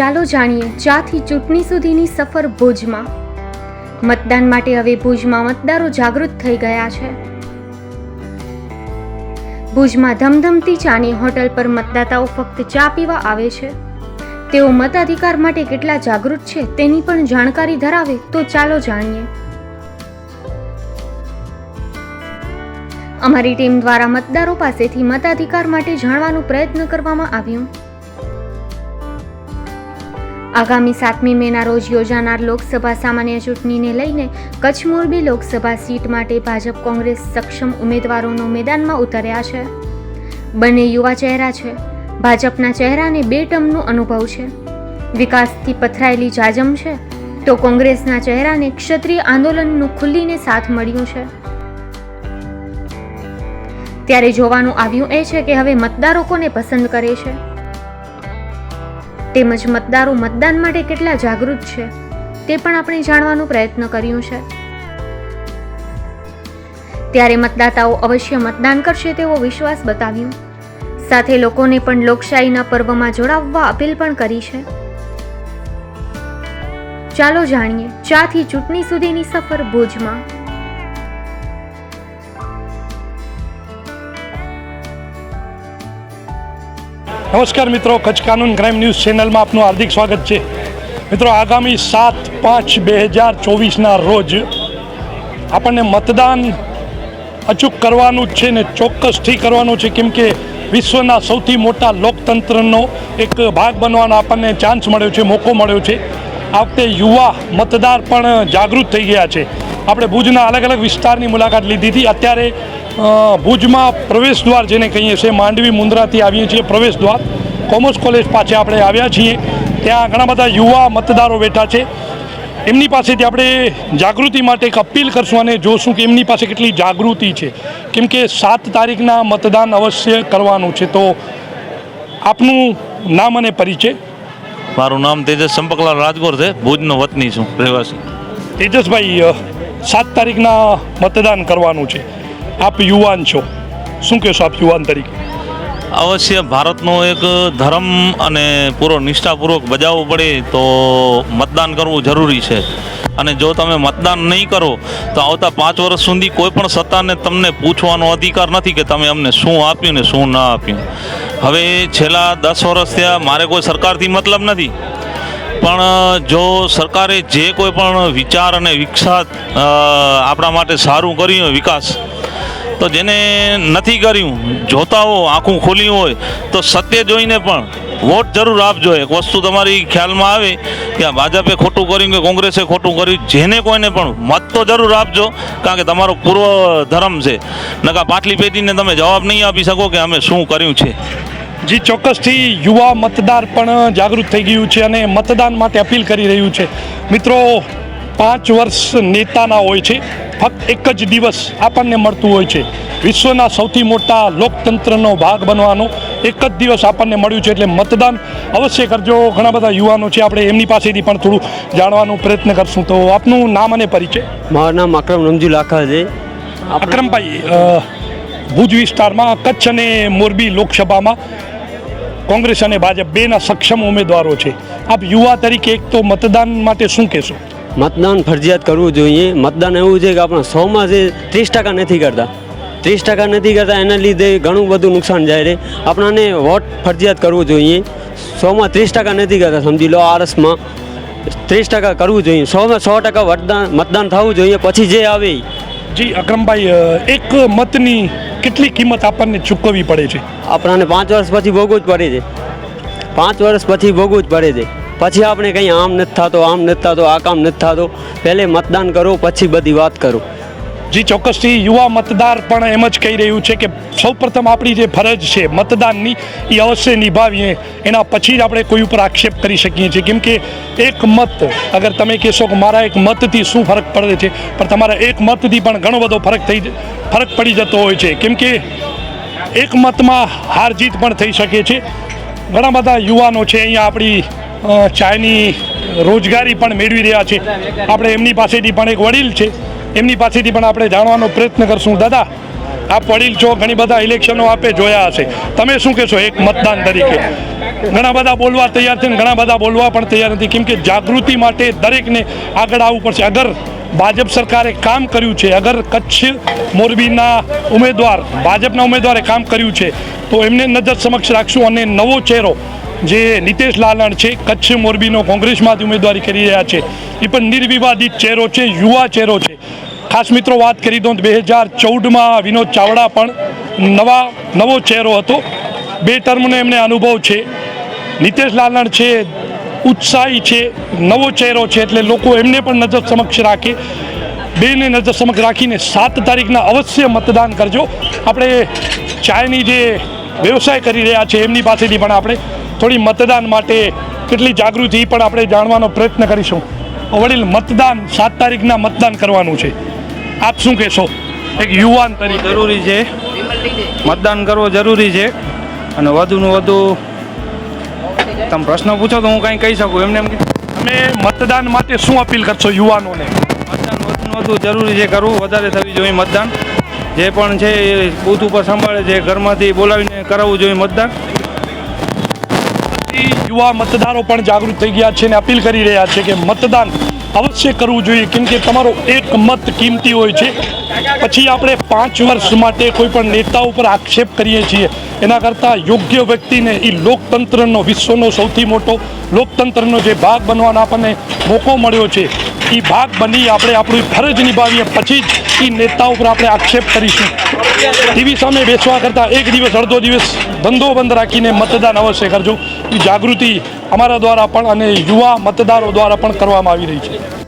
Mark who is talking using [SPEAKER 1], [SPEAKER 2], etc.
[SPEAKER 1] ચાલો જાણીએ ચાથી ચૂંટણી સુધીની સફર ભુજમાં. મતદાન માટે હવે ભુજમાં મતદારો જાગૃત થઈ ગયા છે. ભુજમાં ધમધમતી ચાની હોટલ પર મતદાતાઓ ફક્ત ચા પીવા આવે છે. તેઓ મતાધિકાર માટે કેટલા જાગૃત છે તેની પણ જાણકારી ધરાવે તો ચાલો જાણીએ. અમારી ટીમ દ્વારા મતદારો પાસેથી મતાધિકાર માટે જાણવાનો પ્રયત્ન કરવામાં આવ્યો. આગામી સાતમી મેના રોજ યોજાનાર લોકસભા સામાન્ય ચૂંટણીને લઈને કચ્છ મોરબી લોકસભા સીટ માટે ભાજપ કોંગ્રેસ સક્ષમ ઉમેદવારોનો મેદાનમાં ઉતર્યા છે. બંને યુવા ચહેરા છે. ભાજપના ચહેરાને બે ટર્મનો અનુભવ છે. વિકાસથી પથરાયેલી જાજમ છે, તો કોંગ્રેસના ચહેરાને ક્ષત્રિય આંદોલનનું ખુલ્લીને સાથ મળ્યું છે. ત્યારે જોવાનું આવ્યું એ છે કે હવે મતદારો કોને પસંદ કરે છે? તેમજ મતદારો મતદાન માટે કેટલા જાગૃત છે, તે પણ આપણે જાણવાનો પ્રયત્ન કર્યું છે. ત્યારે મતદાતાઓ અવશ્ય મતદાન કરશે તેવો વિશ્વાસ બતાવ્યો. સાથે લોકોને પણ લોકશાહીના પર્વમાં જોડાવવા અપીલ પણ કરી છે. ચાલો જાણીએ, ચાથી ચૂંટણી સુધીની સફર ભુજમાં.
[SPEAKER 2] નમસ્કાર મિત્રો, કચ્છ કાનૂન ક્રાઇમ ન્યૂઝ ચેનલમાં આપનું હાર્દિક સ્વાગત છે. મિત્રો, આગામી સાત પાંચ બે હજાર ચોવીસના રોજ આપણને મતદાન અચૂક કરવાનું જ છે ને ચોક્કસથી કરવાનું છે, કેમ કે વિશ્વના સૌથી મોટા લોકતંત્રનો એક ભાગ બનવાનો આપણને ચાન્સ મળ્યો છે, મોકો મળ્યો છે. આ વખતે યુવા મતદાર પણ જાગૃત થઈ ગયા છે. આપણે ભુજના અલગ અલગ વિસ્તારની મુલાકાત લીધી હતી. અત્યારે ભુજમાં પ્રવેશ દ્વાર જેને કહીએ છીએ માંડવી મુંદ્રાથી આવીએ છીએ પ્રવેશ દ્વાર. કોમર્સ કોલેજ પાસે આપણે આવ્યા છીએ. ત્યાં ઘણા બધા યુવા મતદારો બેઠા છે. એમની પાસેથી આપણે જાગૃતિ માટે એક અપીલ કરશું અને જોશું કે એમની પાસે કેટલી જાગૃતિ છે. કેમ કે સાત તારીખના મતદાન અવશ્ય કરવાનું છે. તો આપનું નામ અને પરિચય?
[SPEAKER 3] મારું નામ તેજસ ચંપકલાલ રાજગોર છે. ભુજનો વતની છું રહેવાસી.
[SPEAKER 2] તેજસભાઈ સાત તારીખના મતદાન કરવાનું છે. આપ યુવાન છો. શું કહેશો આપ યુવાન તરીકે?
[SPEAKER 3] અવશ્ય ભારતનો એક ધર્મ અને પૂરો નિષ્ઠાપૂર્વક બજાવવો પડે તો મતદાન કરવું જરૂરી છે. અને જો તમે મતદાન નહીં કરો, તો આવતા પાંચ વર્ષ સુધી કોઈ પણ સત્તાને તમને પૂછવાનો અધિકાર નથી કે તમે અમને શું આપ્યું ને શું ના આપ્યું. હવે છેલ્લા દસ વર્ષ થયા મારે કોઈ સરકારથી મતલબ નથી. પણ, જો સરકારે જે કોઈ પણ વિચાર અને વિકસાત આપણા માટે સારું કર્યું વિકાસ તો જેને નથી કર્યું, જોતા હો, આંખું ખોલ્યું હોય, તો સત્ય જોઈને પણ વોટ જરૂર આપજો. એક વસ્તુ તમારી ખ્યાલમાં આવે કે આ ભાજપે ખોટું કર્યું કે કોંગ્રેસે ખોટું કર્યું, જેને કોઈને પણ મત તો જરૂર આપજો, કારણ કે તમારો પૂર્વ ધર્મ છે. નકા પાટલી પેટીને તમે જવાબ નહીં આપી શકો કે અમે શું કર્યું છે.
[SPEAKER 2] જી, ચોક્કસથી યુવા મતદાર પણ જાગૃત થઈ ગયું છે અને મતદાન માટે અપીલ કરી રહ્યું છે. મિત્રો પાંચ વર્ષ નેતાના હોય છે. ફક્ત એક જ દિવસ આપણને મળતું હોય છે. વિશ્વના સૌથી મોટા લોકતંત્રનો ભાગ બનવાનો એક જ દિવસ આપણને મળ્યું છે. એટલે મતદાન અવશ્ય કરજો. ઘણા બધા યુવાનો છે આપણે એમની પાસેથી પણ થોડું જાણવાનો પ્રયત્ન કરશું. તો આપનું નામ અને પરિચય?
[SPEAKER 4] મારું નામ અક્રમ રમજુ લાખા છે
[SPEAKER 2] અક્રમભાઈ ભુજ વિસ્તારમાં કચ્છ અને મોરબી લોકસભામાં કોંગ્રેસ અને ભાજપ બેના સક્ષમ ઉમેદવારો છે. આપ યુવા તરીકે એક તો મતદાન માટે શું કહેશો?
[SPEAKER 4] મતદાન ફરજિયાત કરવું જોઈએ. મતદાન એવું છે કે આપણા સોમાં જે ત્રીસ ટકા નથી કરતા. ત્રીસ ટકા નથી કરતા એના લીધે ઘણું બધું નુકસાન જાય છે. આપણાને વોટ ફરજિયાત કરવું જોઈએ. સોમાં ત્રીસ ટકા નથી કરતા સમજી લો આરસમાં ત્રીસ ટકા કરવું જોઈએ. સોમાં સો ટકા મતદાન મતદાન થવું જોઈએ પછી જે આવે.
[SPEAKER 2] જી અક્રમભાઈ એક મતની કેટલી કિંમત આપણને ચૂકવવી પડે છે?
[SPEAKER 4] આપણાને પાંચ વર્ષ પછી ભોગવું જ પડે છે. પાંચ વર્ષ પછી ભોગવું જ પડે છે. પછી આપણે કંઈ આમ નથી થતો, આમ નથી થતો, આ કામ નથી થતો. પહેલે મતદાન કરો, પછી બધી વાત કરો.
[SPEAKER 2] જી, ચોક્કસથી યુવા મતદાર પણ એમ જ કહી રહ્યું છે કે સૌપ્રથમ આપણી જે ફરજ છે, મતદાનની, એ અવશ્ય નિભાવીએ. એના પછી જ આપણે કોઈ ઉપર આક્ષેપ કરી શકીએ છીએ. કેમ કે એક મત, અગર તમે કહેશો કે મારા એક મતથી શું ફરક પડે છે, પણ તમારા એક મતથી પણ ઘણો બધો ફરક થઈ ફરક પડી જતો હોય છે. કેમ કે એક મતમાં હાર જીત પણ થઈ શકે છે. ઘણા બધા યુવાનો છે, અહીંયા આપણી ચાયની રોજગારી પણ મેળવી રહ્યા છે. આપણે એમની પાસેથી પણ એક વડીલ છે. એમની પાસેથી પણ આપણે જાણવાનો પ્રયત્ન કરશું. દાદા, આપ વડીલ છો, ઘણી બધા ઇલેક્શનો આપે જોયા હશે. તમે શું કહેશો એક મતદાન તરીકે? ઘણા બધા બોલવા તૈયાર છે ઘણા બધા બોલવા પણ તૈયાર નથી. કેમ કે જાગૃતિ માટે દરેકને આગળ આવવું પડશે. અગર ભાજપ સરકારે કામ કર્યું છે, અગર કચ્છ મોરબીના ઉમેદવાર, ભાજપના ઉમેદવારે કામ કર્યું છે, તો એમને નજર સમક્ષ રાખશું અને નવો ચહેરો જે નિતેશ લાલણ છે, કચ્છ મોરબીનો કોંગ્રેસમાંથી ઉમેદવારી કરી રહ્યા છે. એ પણ નિર્વિવાદિત ચહેરો છે, યુવા ચહેરો છે. ખાસ મિત્રો, વાત કરી દઉં બે હજાર ચૌદમાં વિનોદ ચાવડા પણ નવા, નવો ચહેરો હતો. બે ટર્મનો એમને અનુભવ છે. નિતેશ લાલણ છે, ઉત્સાહી છે, નવો ચહેરો છે, એટલે લોકો એમને પણ નજર સમક્ષ રાખે. બેને નજર સમક્ષ રાખીને સાત તારીખના અવશ્ય મતદાન કરજો. આપણે ચાયની જે વ્યવસાય કરી રહ્યા છે, એમની પાસેથી પણ આપણે થોડી મતદાન માટે કેટલી જાગૃતિ પણ આપણે જાણવાનો પ્રયત્ન કરીશું. વડીલ મતદાન સાત તારીખના મતદાન કરવાનું છે. આપ શું કહેશો? એક યુવાન તરીકે.
[SPEAKER 5] જરૂરી છે. મતદાન કરવો જરૂરી છે. અને વધુનું વધુ તમે પ્રશ્ન પૂછો તો હું કાંઈ કહી શકું. એમને એમ કે
[SPEAKER 2] તમે મતદાન માટે શું અપીલ કરશો યુવાનોને?
[SPEAKER 5] મતદાન વધુને વધુ જરૂરી છે કરવું. વધારે થવી જોઈએ મતદાન. જે પણ છે એ બૂથ ઉપર સંભાળે છે ઘરમાંથી બોલાવીને કરાવવું જોઈએ મતદાન.
[SPEAKER 2] યુવા મતદારો પણ જાગૃત થઈ ગયા છે અને અપીલ કરી રહ્યા છે કે મતદાન અવશ્ય કરવું જોઈએ, કેમ કે તમારો એક મત કિંમતી હોય છે. પછી આપણે પાંચ વર્ષ માટે કોઈ પણ નેતા ઉપર આક્ષેપ કરીએ છીએ. એના કરતાં યોગ્ય વ્યક્તિને એ લોકતંત્રનો વિશ્વનો સૌથી મોટો લોકતંત્રનો જે ભાગ બનવાનો આપણને મોકો મળ્યો છે. એ ભાગ બની આપણે આપણી ફરજ નિભાવીએ. પછી જ એ નેતા ઉપર આપણે આક્ષેપ કરીશું. ટીવી સામે બેસવા કરતાં એક દિવસ, અડધો દિવસ ધંધો બંધ રાખીને મતદાન અવશ્ય કરજો. એ જાગૃતિ અમારા દ્વારા પણ અને યુવા મતદારો દ્વારા પણ કરવામાં આવી રહી છે.